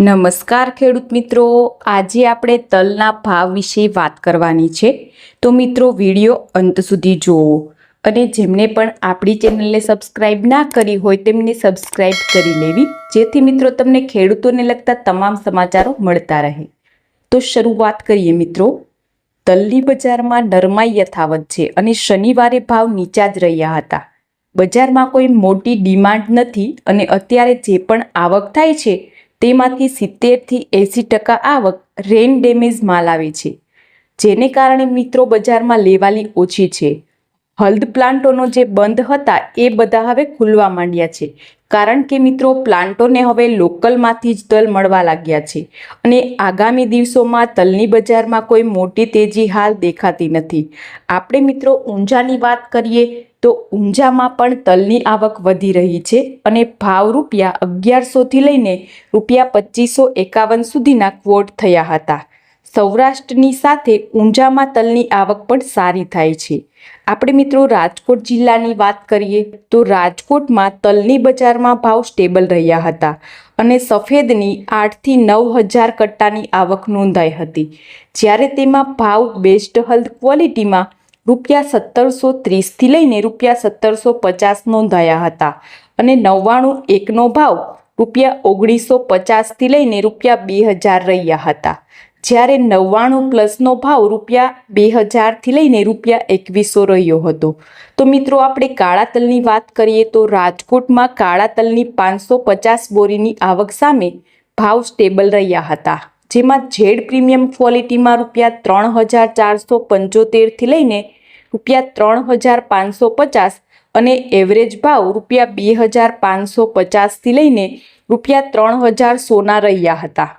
નમસ્કાર ખેડૂત મિત્રો. આજે આપણે તલના ભાવ વિશે વાત કરવાની છે. તો મિત્રો, વીડિયો અંત સુધી જુઓ અને જેમને પણ આપણી ચેનલને સબસ્ક્રાઇબ ના કરી હોય તેમને સબસ્ક્રાઇબ કરી લેવી. જેથી મિત્રો, તમને ખેડૂતોને લગતા તમામ સમાચારો મળતા રહે. તો શરૂઆત કરીએ મિત્રો. તલની બજારમાં નરમાઈ યથાવત છે અને શનિવારે ભાવ નીચા જ રહ્યા હતા. બજારમાં કોઈ મોટી ડિમાન્ડ નથી અને અત્યારે જે પણ આવક થાય છે તેમાંથી સિત્તેરથી એંસી ટકા આવક રેન ડેમેજ માલ આવે છે. જેને કારણે મિત્રો બજારમાં લેવાલી ઓછી છે. હલ્દ પ્લાન્ટોનો જે બંધ હતા એ બધા હવે ખુલવા માંડ્યા છે. કારણ કે મિત્રો, પ્લાન્ટોને હવે લોકલમાંથી જ તલ મળવા લાગ્યા છે. અને આગામી દિવસોમાં તલની બજારમાં કોઈ મોટી તેજી હાલ દેખાતી નથી. આપણે મિત્રો, ઊંઝાની વાત કરીએ તો ઊંઝામાં પણ તલની આવક વધી રહી છે અને ભાવ રૂપિયા અગિયારસોથી લઈને રૂપિયા પચીસો એકાવન સુધીના ક્વોટ થયા હતા. સૌરાષ્ટ્રની સાથે ઊંઝામાં તલની આવક પણ સારી થાય છે. આપણે મિત્રો રાજકોટ જિલ્લાની વાત કરીએ તો રાજકોટમાં તલની બજારમાં ભાવ સ્ટેબલ રહ્યા હતા અને સફેદની આઠથી નવ હજાર કટ્ટાની આવક નોંધાઈ હતી. જ્યારે તેમાં ભાવ બેસ્ટ હલ્દ ક્વોલિટીમાં રૂપિયા સત્તરસો ત્રીસથી લઈને રૂપિયા સત્તરસો પચાસ નોંધાયા હતા અને નવ્વાણું એકનો ભાવ રૂપિયા ઓગણીસો પચાસથી લઈને રૂપિયા બે હજાર રહ્યા હતા. જ્યારે નવ્વાણું પ્લસનો ભાવ રૂપિયા બે હજારથી લઈને રૂપિયા એકવીસો રહ્યો હતો. તો મિત્રો, આપણે કાળા તલની વાત કરીએ તો રાજકોટમાં કાળા તલની પાંચસો પચાસ બોરીની આવક સામે ભાવ સ્ટેબલ રહ્યા હતા, જેમાં ઝેડ પ્રીમિયમ ક્વોલિટીમાં રૂપિયા ત્રણ હજાર ચારસો પંચોતેરથી લઈને રૂપિયા ત્રણ હજાર પાંચસો પચાસ અને એવરેજ ભાવ રૂપિયા બે હજાર પાંચસો પચાસથી લઈને રૂપિયા ત્રણ હજાર સોના રહ્યા હતા.